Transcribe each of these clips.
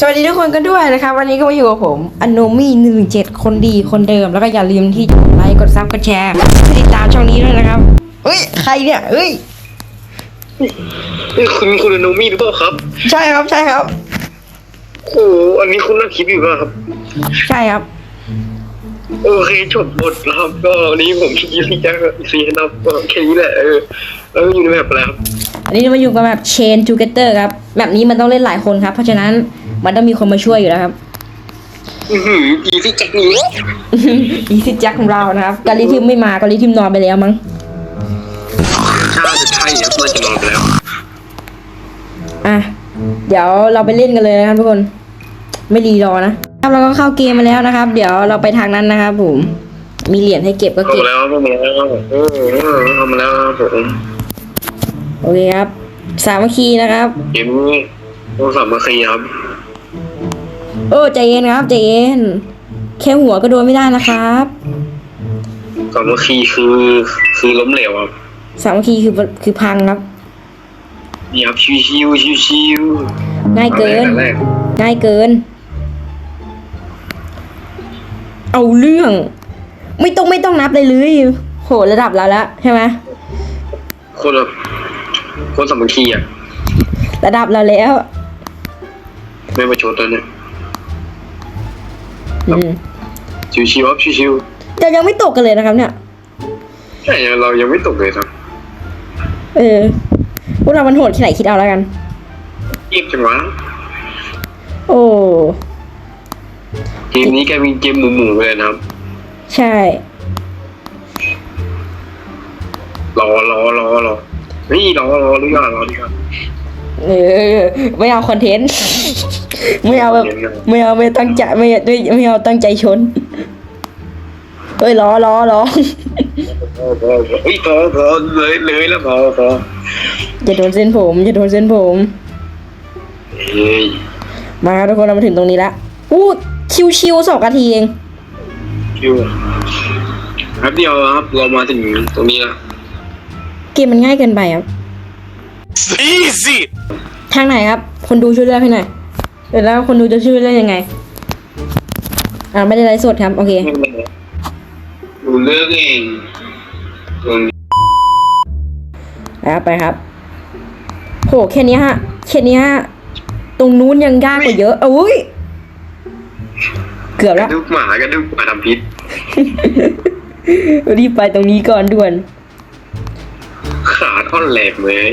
สวัสดีทุกคนกันด้วยนะครับวันนี้ก็มาอยู่กับผมอโนมี่หนึ่งเจ็ดคนดีคนเดิม แล้วก็อย่าลืมที่จะกดไลค์กดซับกดแชร์ติดตามช่องนี้ด้วยนะครับเฮ้ยใครเนี่ยเฮ้ยนี่คุณคุณโนมี่หรือเปล่าครับ ใช่ครับใช่ครับโอ้โหอันนี้คุณนั่งคิดอยู่ป่ะครับ ใช่ครับ โอเคจบบทแล้วครับ ก็วันนี้ผมคิดที่จะซีนะครับก็แค่นี้แหละเออแล้วอยู่ในแบบอะไรครับอันนี้เรามาอยู่กับแบบเชนจูเกเตอร์ครับแบบนี้มันต้องเล่นหลายคนครับ เพราะฉะนั้น มันต้องมีคนมาช่วยอยู่แล้วครับอือหืออีซี่จักนี้อีซิจักของเรานะครับกาลิทิมไม่มากาลิทิมนอนไปแล้วมั้งถ้าจะใช่เนี่ยน่าจะนอนไปแล้ว อะเดี๋ยวเราไปเล่นกันเลยนะครับทุกคน ไม่รีรอนะครับเราก็เข้าเกมมาแล้วนะครับ เดี๋ยวเราไปทางนั้นนะครับผมมีเหรียญให้เก็บก็เข้าเก็บมาแล้วเข้ามาแล้วเออเออเข้ามาแล้วครับผมโอเคครับ สามัคคีนะครับ เกมนี้ต้องสามัคคีครับ โอ้ใจเย็นครับใจเย็นแค่หัวก็โดนไม่ได้นะครับสามัคคีคือคือล้มเหลวครับสามัคคีคือคือพังครับนี่ครับชิวชิวชิวชิวง่ายเกินแรกง่ายเกิน เอาเรื่อง ไม่ต้องไม่ต้องนับเลยเลยโหระดับเราแล้วใช่ไหมคนแบบคนสามัคคีอะระดับเราแล้ว ไม่มาโชว์ตัวเนี่ยอืม ชิวชิวครับชิวชิวแต่ยังไม่ตกกันเลยนะครับ เนี่ยใช่เรายังไม่ตกเลยครับ เออพวกเรามันโหดแค่ไหนคิดเอาแล้วกันเงียบจังวะโอ้เกมนี้แกมีเกมหมู่ๆเลยนะครับ ใช่รอรอรอรอนี่รอรอดีกว่ารอดีกว่า เออไม่เอาคอนเทนต์ ไม่เอาแบบไม่เอาไม่ตั้งใจไม่ไม่ไม่เอาตั้งใจชน เฮ้ยล้อล้อล้อพอพอพอเฮ้ยพอพอเลยเลยแล้วพอพออย่าโดนเส้นผมอย่าโดนเส้นผม เฮ้ยมาครับทุกคนเรามาถึงตรงนี้ละอู้ชิวชิวๆสองนาทีเองคิวครับเดียวครับเรามาถึงตรงนี้แล้ว เกมมันง่ายเกินไปครับ Easy! ทางไหนครับ คนดูช่วยเลือกให้หน่อยเดี๋ยวแล้วคนดูจะช่วยเลือกยังไง อ่าไม่ได้ไลฟ์สดครับ โอเคดูเลือกเองตรงนี้ไปครับไปครับโหแค่นี้ฮะแค่นี้ฮะตรงนู้นยังยากกว่าเยอะอุ้ยเกือบกแล้วระดูกหมากระดูกหมาทำพิษรีบไปตรงนี้ก่อนด่วน ขาท่อนแหลกเลย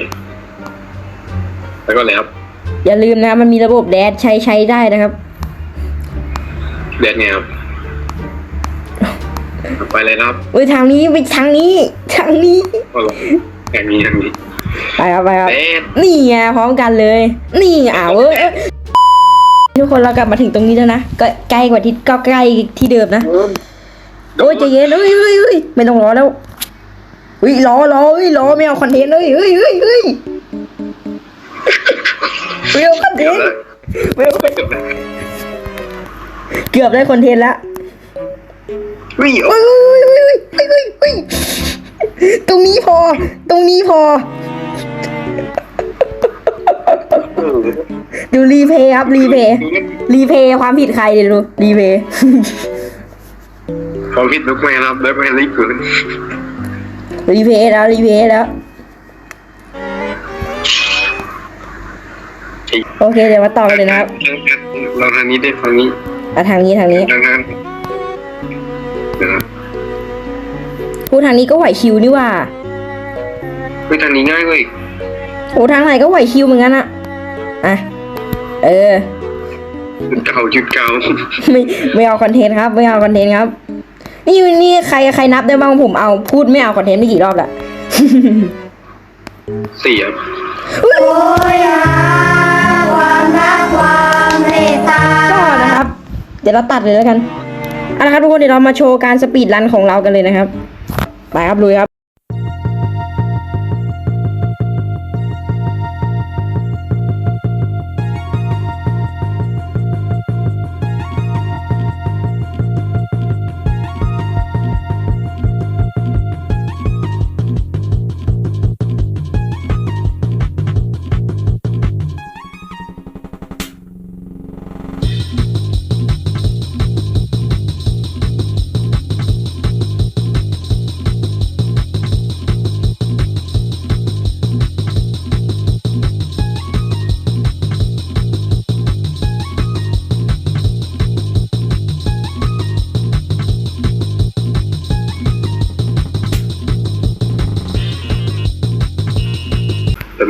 แล้วก็แล้วอย่าลืมนะครับมันมีระบบแดดใช้ใช้ได้นะครับ แดดไงครับไปเลยนะครับเอ้ยทางนี้ไปทางนี้ ทางนี้ก็ลงอย่างนี้อย่างนี้ไปครับไปครับแดดนี่ไงพร้อมกันเลย นี่ไงอ้าวเอ้ยเอ้ยทุกคนเรากลับมาถึงตรงนี้แล้วนะก็ใกล้กว่าที่ก็ใกล้ที่เดิมนะโอ้ยใจเย็นเอ้ยเอ้ยเอ้ยไม่ต้องรอแล้วเฮ้ยรอรอเฮ้ยรอไม่เอาคอนเทนต์เลยเฮ้ยเฮ้ยเฮ้ย ไม่เอาคอนเทนต์ไม่เอาคอนเทนต์เกือบได้คอนเทนต์ละเฮ้ยเฮ้ยเฮ้ยเฮ้ยเฮ้ยเฮ้ยตรงนี้พอ ตรงนี้พอ ดูรีเพย์ครับรีเพย์รีเพย์ความผิดใครเดี๋ยวดูรีเพย์ความผิดลูกแม่นะครับแล้วแม่รีบเกินรีเพย์แล้วรีเพย์แล้ว โอเคเดี๋ยวมาต่อกันเลยนะครับเราทางนี้ได้ฟังนี้อะทางนี้ทางนี้ทางนั้นนะครับพูดทางนี้ก็ไหวคิวนี่หว่าเฮ้ยทางนี้ง่ายเลยโอ้ทางไหนก็ไหวคิวเหมือนกันอะอะ เออจุดเก่าจุดเก่าไม่ไม่เอาคอนเทนต์ครับ ไม่เอาคอนเทนต์ครับ นี่นี่ใครใครนับได้บ้างผมเอาพูดไม่เอาคอนเทนต์ไม่กี่รอบละ ความเมตตาก็นะครับ เดี๋ยวเราตัดเลยแล้วกันเอาละครับทุกคนเดี๋ยวเรามาโชว์การสปีดรันของเรากันเลยนะครับ ไปครับลุยครับ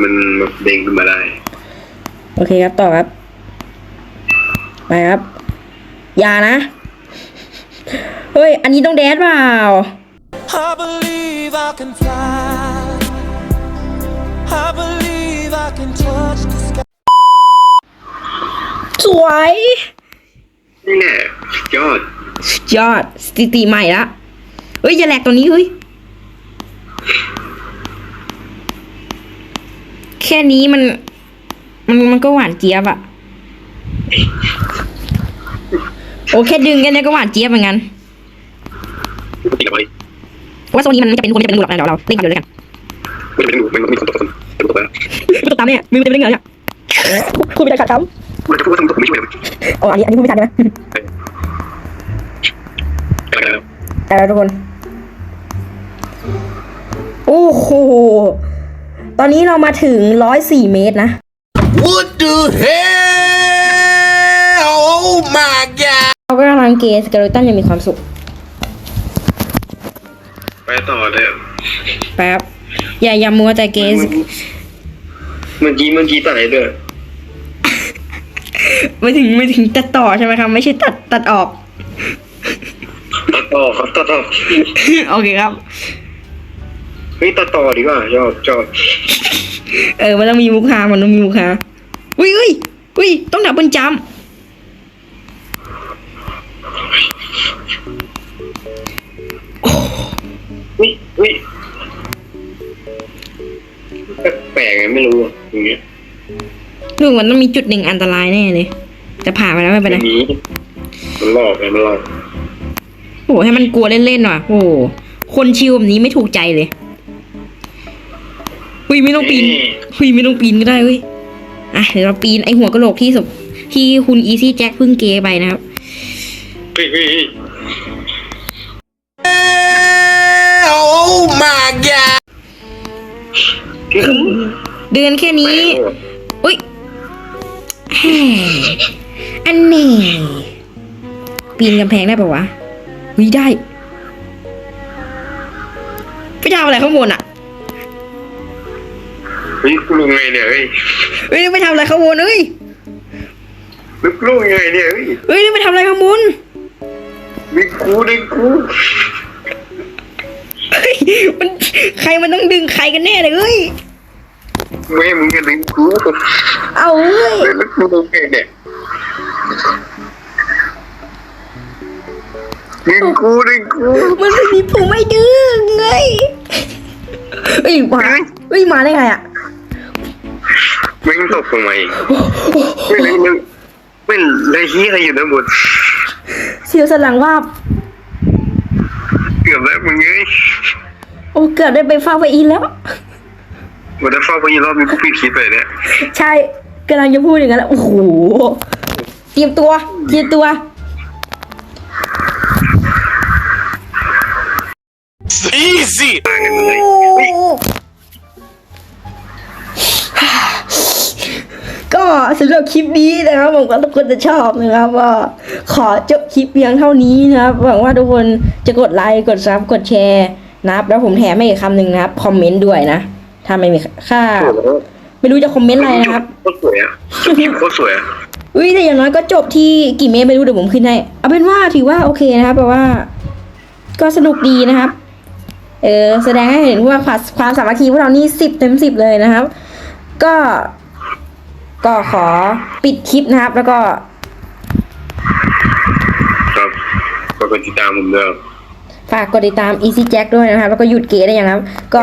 มันแบบเด้งขึ้นมาได้ โอเคครับต่อครับ ไปครับ อย่านะ เฮ้ย อันนี้ต้องแดดเปล่า I believe I can fly. I believe I can touch the sky. สวยนี่แหละสุดยอดสุดยอดสถิติใหม่ละเฮ้ยอย่าแหลกตัวนี้เฮ้ย แค่นี้มัน มันมันก็หวานเจี๊ยบอะโอ้แค่ดึงแค่นี้ก็หวานเจี๊ยบเหมือนกันติดเอาไว้ว่าโซนนี้มันไม่จะเป็นทุกคนไม่จะเป็นหนูหรอกนะเดี๋ยวเราเล่นกันเลยแล้วกันไม่เป็นหนูมันมีคนตกคนตกแล้วไม่ตกตามเนี่ยมือมันจะเป็นเงาเนี่ยพูดไม่ได้ขาดคมันจะพูดว่าทำตกไม่ช่วยเลยำอ๋ออันนี้อันนี้พูดไม่ทันใช่ไหมอะไรแล้วแต่แล้วทุกคนโอ้โห ตอนนี้เรามาถึงร้อยสี่เมตรนะ What the hell? Oh my god! เราก็กำลังเกสเกลตันยังมีความสุข ไปต่อเลยแป๊บ อย่าอย่ามัวแต่เกส เมื่อกี้เมื่อกี้ตัดอะไรด้วยไม่ถึงไม่ถึงตัดต่อใช่ไหมครับ ไม่ใช่ตัดตัดออก ตัดต่อครับตัดต่อโอเคครับเฮ้ยตัดต่อดีกว่าชอบชอบเออมันต้องมีมุกฮามันต้องมีมุกฮาอุ้ยอุ้ยอุ้ยต้องดับเบิลจัมป์อุ้ยอุ้ยแปลกๆไงไม่รู้อะอย่างเงี้ยดูมันต้องมีจุดหนึ่งอันตรายแน่เลยแต่ผ่านไปแล้วไม่เป็นไรอย่างนี้มันหลอกไงมันหลอกโอ้โหให้มันกลัวเล่นๆว่ะโอ้โหคนชิวแบบนี้ไม่ถูกใจเลย หุยไม่ต้องปีนหุยไม่ต้องปีนก็ได้เว้ยอะเดี๋ยวเราปีนไอหัวกะโหลกที่สมที่คุณอีซี่แจ็คเพิ่งเกไปนะครับเฮ้ยเฮ้ยเฮ้ย Oh my god! เดินแค่นี้อุ้ยแฮ่อันนี้ปีนกำแพงได้ปะวะหุยได้ไปทำอะไรข้างบนอะ เฮ้ยกูรู้ไงเนี่ยเฮ้ยเฮ้ยไปทำอะไรข้างบนเอ้ยนึกรู้ไงเนี่ยเฮ้ยเฮ้ยไปทำอะไรข้างบนดึงกูดึงกูเฮ้ยมันใครมันต้องดึงใครกันแน่เลยเอ้ยแม่มึงจะดึงกูเอาเว้ยแล้วกูรู้ไงเนี่ยดึงกูดึงกูมันไม่มีผู้ไม่ดึงไงเฮ้ยมาเฮ้ยมาได้ไงอะ ไม่งตกลงมาเองไม่เลยมึงไม่เลยเฮียอะไรอยู่ด้านบนเสียวสนหลังว่าบเกือบแล้วมึงเอ้ยโอ้เกือบได้ไปฟาไปอินแล้ว วันนั้นฟ้าพยีรอบนี้กูปิดคลิปไปเนี่ยใช่กำลังจะพูดอย่างนั้นแหละโอ้โหเตรียมตัวเตรียมตัว Easy! ต่า กันเลยเฮ้ยก็สำหรับคลิปนี้นะครับผมก็ทุกคนจะชอบนะครับว่าขอจบคลิปเพียงเท่านี้นะครับหวังว่าทุกคนจะกดไลค์กดซับกดแชร์นะครับ แล้วผมแถมให้อีกคำหนึ่งนะครับคอมเมนต์ด้วยนะถ้าไม่มีค่า ไม่รู้จะคอมเมนต์อะไรนะครับโคตรสวยอะโคตรสวยอะอุ้ยแต่อย่างน้อยก็จบที่กี่เมตรไม่รู้เดี๋ยวผมขึ้นให้เอาเป็นว่าถือว่าโอเคนะครับแปลว่า ก็สนุกดีนะครับ เออแสดงให้เห็นว่าความความสามัคคีพวกเรานี่สิบเต็มสิบเลยนะครับ ก็ ก็ขอปิดคลิปนะครับ แล้วก็ ครับก็กดติดตามผมด้วยฝากกดติดตาม Easy Jack ด้วยนะครับ แล้วก็หยุดเกย์ได้ยังครับ ก็